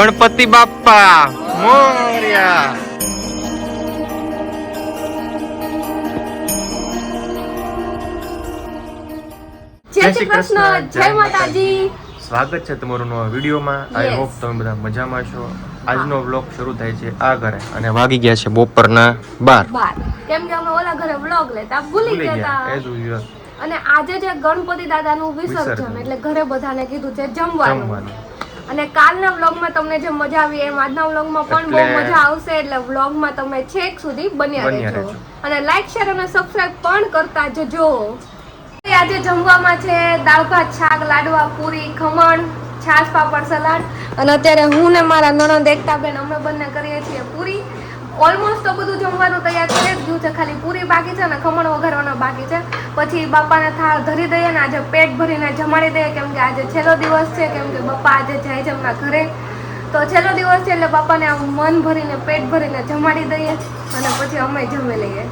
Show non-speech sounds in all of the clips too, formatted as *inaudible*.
ગણપતિ બાપા મોર્યા. જય શ્રી કૃષ્ણ જય માતાજી. સ્વાગત છે તમારું નવા વિડીયોમાં. આઈ હોપ તમે બધા મજામાં છો. આજનો વ્લોગ શરૂ થાય છે આ ઘરે અને વાગી ગયા છે બપોરના બાર. બાર. કેમ કે અમે ઓલા ઘરે વ્લોગ લેતા ભૂલી ગયા. એઝ યુઝ્યુઅલ અને આજે જે ગણપતિ દાદાનું વિસર્જન વિસર્જન. એટલે ઘરે બધાને કીધું છે જમવાનું. જમવાનું. અને કાલના વ્લોગમાં તમને જે મજા આવી એમ આજના વ્લોગમાં પણ બહુ મજા આવશે એટલે વ્લોગમાં તમે છેક સુધી બન્યા રહેજો. અને લાઈક શેર અને સબસ્ક્રાઇબ પણ કરતા જજો. આજે જમવામાં છે દાળ ભાત શાક લાડવા પૂરી ખમણ છાશ પાપડ સલાડ. અને અત્યારે હું ને મારા નણંદ એકતા બેન અમે બંને કરીએ છીએ પૂરી. ઓલમોસ્ટ તો બધું જમવાનું તૈયાર કરી જ ગયું છે ખાલી પૂરી બાકી છે ને ખમણ વઘારવાના બાકી છે. પછી બાપાને થાળ ધરી દઈએ ને આજે પેટ ભરીને જમાડી દઈએ, કેમ કે આજે છેલ્લો દિવસ છે, કેમ કે બાપા આજે જાય છે એમના ઘરે. તો છેલ્લો દિવસ છે એટલે બાપાને આમ મન ભરીને, પેટ ભરીને જમાડી દઈએ અને પછી અમે જમી લઈએ.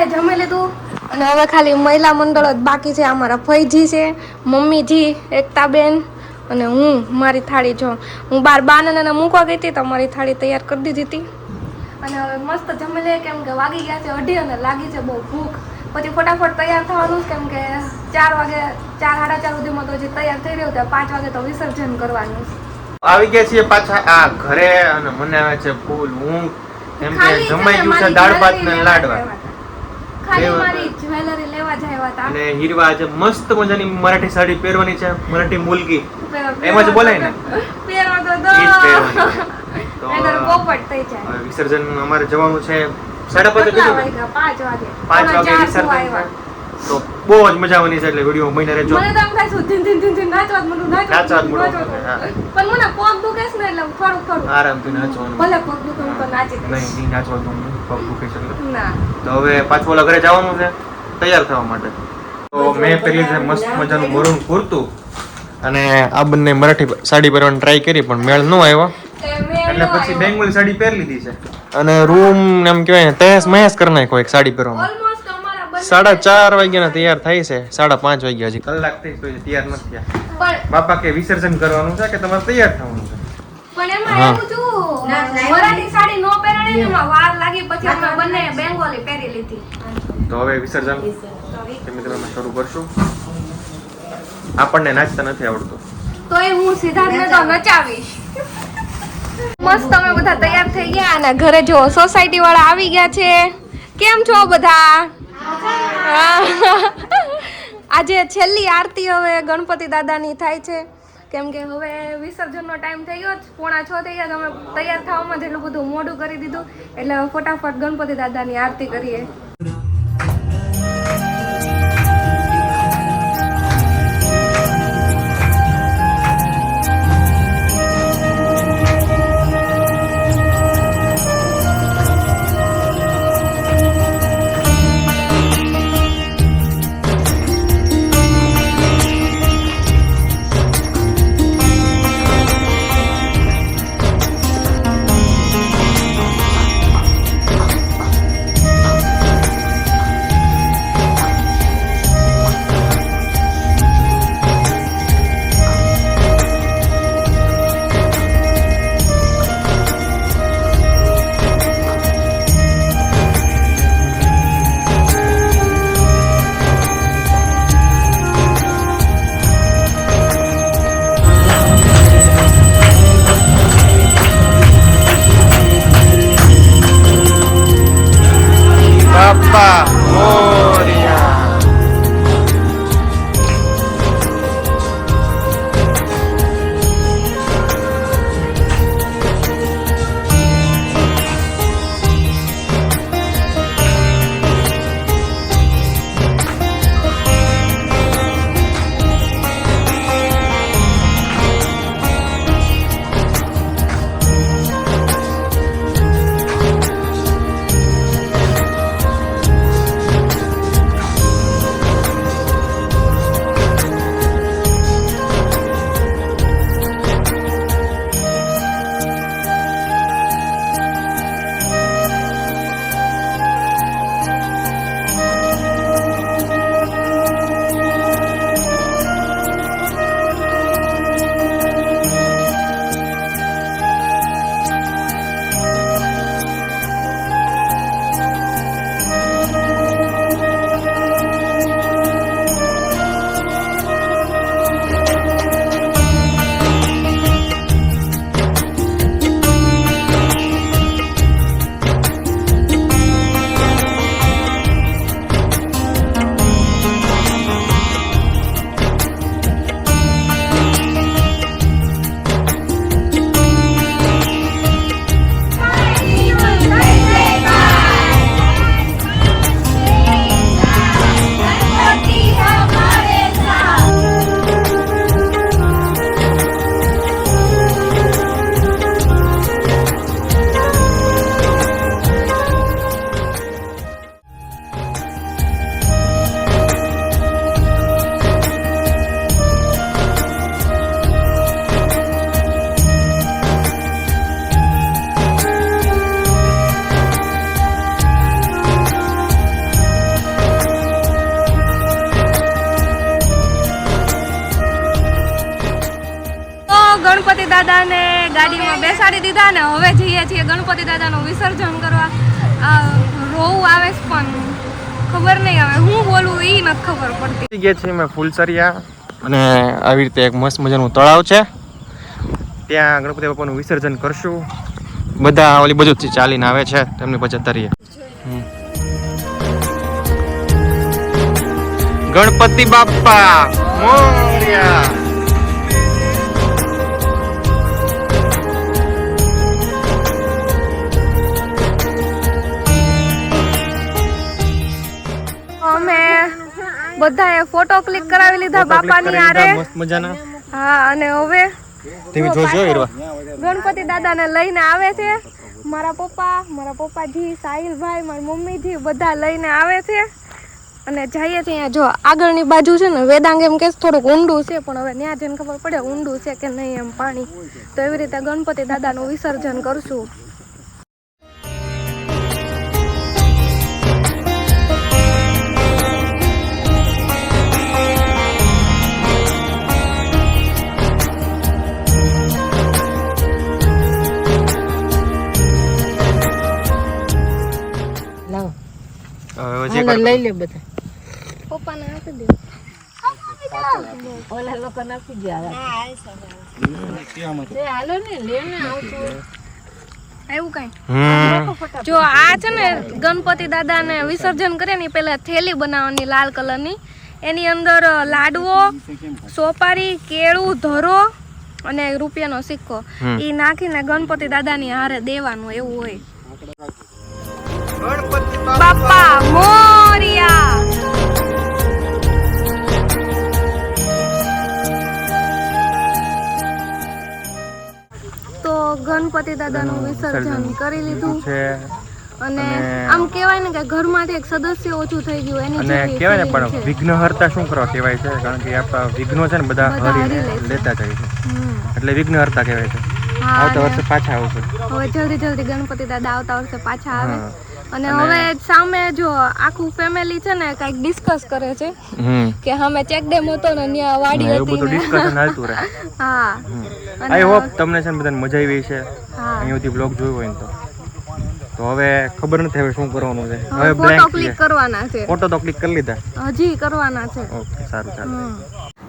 બધાએ જમી લીધું? અને હવે ખાલી મહિલા મંડળ જ બાકી છે. અમારા ફઈજી છે મમ્મીજી એકતાબેન અને હું મારી થાળી જો. હું બાર બાને મૂકવા ગઈ હતી તો મારી થાળી તૈયાર કરી દીધી હતી. અને હવે મસ્ત જમી લે કેમ કે વાગી ગયા છે અઢી અને લાગી છે બહુ ભૂખ. પછી ફટાફટ તૈયાર થવાનું કેમ કે ચાર વાગે ચાર સાડા ચાર સુધીમાં તો હજી તૈયાર થઈ રહ્યું છે. પાંચ વાગે તો વિસર્જન કરવાનું. છે આવી ગયા છીએ પાછા આ ઘરે અને મને આવે છે ફૂલ ઊંઘ. એમ કે જમાઈ ગયું છે દાળ ભાત ને લાડવા. અને હીરવા આજે મસ્ત મજાની મરાઠી સાડી પહેરવાની છે મરાઠી મુલકી. એમ જ બોલાય ને? *laughs* જ *laughs* વિસર્જન અમારે જવાનું છે. સાડા પાંચે વાગે. પાંચ વાગે વિસર્જન. તો બહુ જ મજા આવવાની છે એટલે વીડિયો મહિને રહેજો. મને તો એમ થાય છે, ધીન ધીન ધીન ધીન નાચવા મળું નાચવા મળું. પણ મને પગ દુખે છે ને એટલે હું થોડું થોડુંક આરામથી નાચવાનું. ભલે પગ દુખે હું તો નાચી નહીં નહીં નાચવા નાચવાનું પગ દુખે છે એટલે. ના. તો હવે પાછું ઓલા ઘરે જવાનું છે તૈયાર થવા માટે. તો મેં પેલી જે મસ્ત મજાનું મરૂન કુર્તું અને આ બંને મરાઠી સાડી પહેરવાની ટ્રાય કરી પણ મેળ ન આવ્યો. એટલે પછી બેંગોલી સાડી પહેરી લીધી છે. અને રૂમ એમ કહેવાય તહેસ મહેસ કરી નાખ્યો એક સાડી પહેરવામાં. સાડા ચાર વાગ્યાના તૈયાર થાય છે. સાડા પાંચ વાગ્યા હજી. કલાક થઈ તો તૈયાર નથી થયા. પણ બાપા કે વિસર્જન કરવાનું છે કે તમારે તૈયાર થવાનું છે? પણ એમાં એવું છું મરાઠી સાડી નો પહેરાણી ને એમાં વાર લાગી પછી અમે બંને બેંગોલી પહેરી લીધી. તો હવે વિસર્જન ધીમે અમે શરૂ કરશું. આપણને નાચતા નથી આવડતું. તો એ હું સિદ્ધાર્થને તો નચાવીશ. મસ્ત અમે બધા તૈયાર થઈ ગયા અને ઘરે જો સોસાયટી વાળા આવી ગયા છે. કેમ છો બધા? આજે છેલ્લી આરતી હવે ગણપતિ દાદાની થાય છે. કેમ કે હવે વિસર્જનનો ટાઈમ થઈ ગયો પોણા છ થઈ ગયા અમે તૈયાર થવામાં જ એટલું બધું મોડું કરી દીધું. એટલે ફટાફટ ગણપતિ દાદાની આરતી કરીએ. ગાડીમાં બેસાડી દીધા ને હવે જઈએ છીએ ગણપતિ દાદાનું વિસર્જન કરવા. રોવું આવે છે પણ ખબર નહીં આવે હું બોલું એ નથી ખબર પડતી. ગયા છીએ મેં ફૂલસરિયા અને આવી રીતે એક મસ્ત મજાનું તળાવ છે. ત્યાં ગણપતિ બાપાનું વિસર્જન કરશું. બધા ઓલી બધું ચાલીને આવે છે, તેમની પછી તરીએ ગણપતિ બાપા, મોર્યા. બધાએ ફોટો ક્લિક કરાવી લીધા બાપાની આરે મજાના. હા અને હવે તમે જોજો હીરવા ગણપતિ દાદાને લઈને આવે છે. મારા પપ્પા મારા પપ્પાજી સાહિલભાઈ મારી મમ્મીજી બધા લઈને આવે છે. અને જઈએ છીએ જો આગળની બાજુ છે ને વેદાંગ એમ કે થોડુંક ઊંડું છે પણ હવે ત્યાં જઈને ખબર પડે ઊંડું છે કે નહીં એમ પાણી. તો એવી રીતે ગણપતિ દાદાનું વિસર્જન કરશું. હવે લઈ લે બધા. પપ્પાને આપી દે. ઓલા લોકો નાખી ગયા હાલો ને લે ને આવતું એવું કઈ? જો આ છે ને ગણપતિ દાદાને વિસર્જન કરે ને પેલા થેલી બનાવવાની લાલ કલરની. એની અંદર લાડવો સોપારી કેળું ધરો અને રૂપિયાનો સિક્કો. ઈ નાખીને ગણપતિ દાદાની હારે દેવાનું એવું હોય. દાદાનું વિસર્જન કરી લીધું છે. અને આમ કહેવાય ને કે ઘરમાંથી એક સદસ્ય ઓછું થઈ ગયું એની અને કહેવાય ને પણ વિઘ્નહર્તા શું કરવા કહેવાય છે? કારણ કે આપણા વિઘ્નો છે ને બધા હરી લેતા જાય છે. એટલે વિઘ્નહર્તા કહેવાય છે. આવતા વર્ષે પાછા આવશે. હવે જલ્દી જલ્દી ગણપતિ દાદા આવતા વર્ષે પાછા આવે. અને હવે સામે જો આખું ફેમિલી છે ને કંઈક ડિસ્કસ કરે છે કે અમે ચેક ડેમ હતો ને ત્યાં વાડી બધું હતી ને. ડિસ્કશન હાલતું રહે. *laughs* હા. આઈ હોપ તમને છે ને બધાને મજા આવી છે હા. અહીં બ્લોગ જોયો હોય તો. તો હવે ખબર નથી હવે શું કરવાનું છે. હવે હવે ફોટો ક્લિક કરવાના છે. ફોટો તો ક્લિક કરી લીધા. હજી કરવાના છે. ઓકે સારું ચાલો.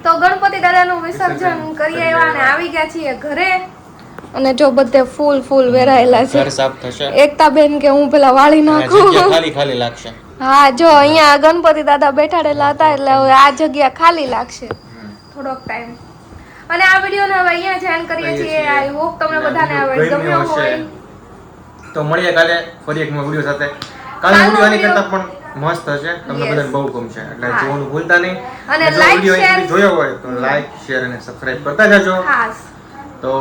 તો ગણપતિ દાદાનું વિસર્જન કરી આવ્યા અને આવી ગયા છીએ ઘરે. અને જો બધે ફૂલ ફૂલ વેરાયેલા છે. સાફ થશે. એકતા બેન કે હું પેલા વાળી નાખું? ખાલી ખાલી લાગશે. હા જો અહીંયા ગણપતિ દાદા બેઠાડેલા હતા એટલે હવે આ જગ્યા ખાલી લાગશે. થોડોક ટાઈમ અને આ વિડીયોને હવે અહીંયા જ એન્ડ કરીએ છીએ. આઈ હોપ તમને બધાને આ વીડિયો ગમ્યો હોય. તો મળીએ કાલે ફરી એક વીડિયો સાથે. કાલે વીડિયો આની કરતા પણ મસ્ત હશે. તમને બધાને બહુ ગમશે. એટલે જોવાનું ભૂલતા નહીં. અને લાઈક વીડિયો અહીંથી જોયો હોય તો લાઈક શેર અને સબસ્ક્રાઇબ કરતા જજો. તો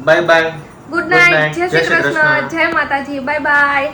બાય બાય ગુડ નાઇટ જય શ્રી કૃષ્ણ જય માતાજી બાય બાય